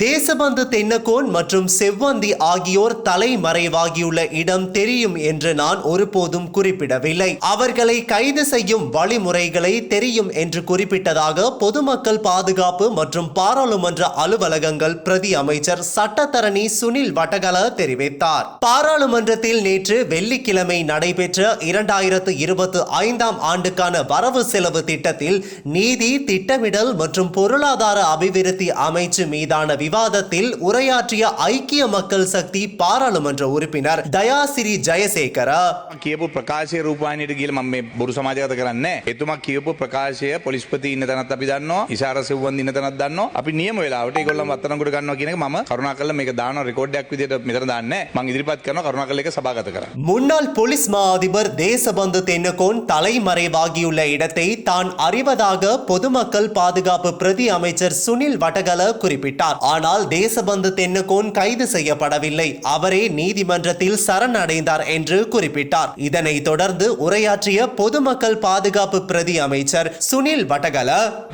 தேசபந்து தென்னக்கோன் மற்றும் செவ்வந்தி ஆகியோர் தலைமறைவாகியுள்ள இடம் தெரியும் என்று நான் ஒருபோதும் குறிப்பிடவில்லை. அவர்களை கைது செய்யும் வழிமுறைகளை தெரியும் என்று குறிப்பிட்டதாக பொதுமக்கள் பாதுகாப்பு மற்றும் பாராளுமன்ற அலுவலகங்கள் பிரதி அமைச்சர் சட்டத்தரணி சுனில் வட்டகல தெரிவித்தார். பாராளுமன்றத்தில் நேற்று வெள்ளிக்கிழமை நடைபெற்ற இரண்டாயிரத்து இருபத்தி ஐந்தாம் ஆண்டுக்கான வரவு செலவு திட்டத்தில் நீதி திட்டமிடல் மற்றும் பொருளாதார அபிவிருத்தி அமைச்சு மீதான விவாதத்தில் உரையாற்றிய ஐக்கிய மக்கள் சக்தி பாராளுமன்ற உறுப்பினர் தயாசிரி ஜெயசேகர කියපු ප්‍රකාශය රූපානයට කියල ම මේ බොරු සමාජගත කරන්න එතුමා කියපු ප්‍රකාශය පොලිස්පති ඉන්න තැනත් අපි දන්න ඉසාර සවවන් ඉන්න තැනත් දන්න අපි නියම වෙලාට ගොල්ල අත්තනකට ගන්න කියන ම කරුණ කල මේ දාන රෙකෝඩ්ඩක් විදිට මෙතර දන්න මං ඉදිරිපත් කරන කරුණ කල එක සභාගත කර முன்னாள் போலீஸ் மா அதிபர் தேசபந்து தென்னகோன் தலைமறைவாகியுள்ள இடத்தை தான் அறிவதாக பொதுமக்கள் பாதுகாப்பு பிரதி அமைச்சர் சுனில் வட்டகல குறிப்பிட்டார் ஆனால் தேசபந்து தென்னகோன் கைது செய்யப்படவில்லை அவரே நீதிமன்றத்தில் சரணடைந்தார் என்று குறிப்பிட்டார் இதனைத் தொடர்ந்து உரையாற்றிய பொதுமக்கள் பாதுகாப்பு பிரதி அமைச்சர் சுனில் வட்டகல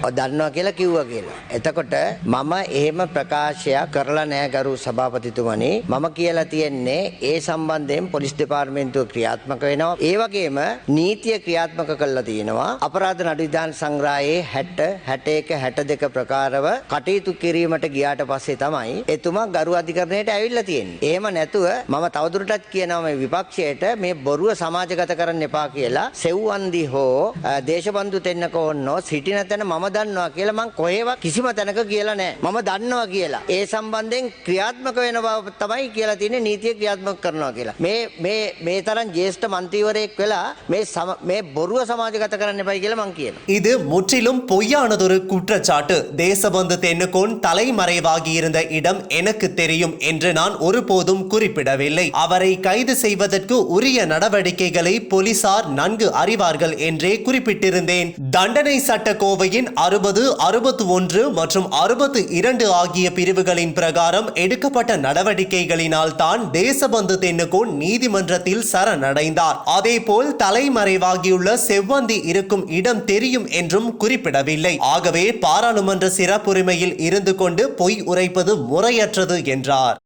ඔය දන්නවා කියලා කිව්වා කියලා. එතකොට මම එහෙම ප්‍රකාශයක් කරලා නෑ ගරු සභාපතිතුමනි. මම කියලා තියෙන්නේ ඒ සම්බන්ධයෙන් පොලිස් දෙපාර්තමේන්තුව ක්‍රියාත්මක වෙනවා. ඒ වගේම නීතිය ක්‍රියාත්මක කරලා තියෙනවා. අපරාධ නඩු විධාන සංග්‍රහයේ 60, 61, 62 ප්‍රකාරව කටයුතු කිරීමට ගියාට පස්සේ තමයි එතුමා ගරු අධිකරණයට ඇවිල්ලා තියෙන්නේ. එහෙම නැතුව මම තවදුරටත් කියනවා මේ විපක්ෂයට මේ බොරුව සමාජගත කරන්න එපා කියලා සෙව්වන්දි හෝ අ, දේශබන්දු තෙන්නක ඕන්නෝ සිටින තැන මම දන්නවා කියලා මං කොහෙවත් කිසිම තැනක කියලා නෑ. මම දන්නවා කියලා. ඒ සම්බන්ධයෙන් ක්‍රියාත්මක වෙන බව තමයි කියලා තියෙන්නේ නීතිය ක්‍රියාත්මක කරනවා කියලා. මේ මේ මේ තරම් ජ්‍යෙෂ්ඨ මන්ත්‍රීවරයෙක් වෙලා මේ සම- මේ බොරුව සමාජගත කරන්න එපයි කියලා මං කියනවා. இது முற்றிலும் பொய்யானதொரு குற்றச்சாட்டு தேசபந்து தென்னுகோன் தலைமறைவாகியிருந்த இடம் எனக்கு தெரியும் என்று நான் ஒருபோதும் குறிப்பிடவில்லை. அவரை கைது செய்வதற்கு உரிய நடவடிக்கைகளை போலீசார் நன்கு அறிவார்கள் என்றே குறிப்பிட்டிருந்தேன். தண்டனை சட்ட கோவையின் அறுபது அறுபத்து ஒன்று மற்றும் அறுபத்து இரண்டு ஆகிய பிரிவுகளின் பிரகாரம் எடுக்கப்பட்ட நடவடிக்கைகளினால் தான் தேசபந்து தென்னுகோன் நீதிமன்றத்தில் சரணடைந்தார். அதேபோல் தலைமறைவாகியுள்ள செவ்வந்தி இருக்கும் இடம் தெரியும் என்றும் குறிப்பிடவில்லை. ஆகவே பாராளுமன்ற சிறப்புரிமையில் இருந்து கொண்டு பொய் பொய் உரைப்பது முறையற்றது என்றார்.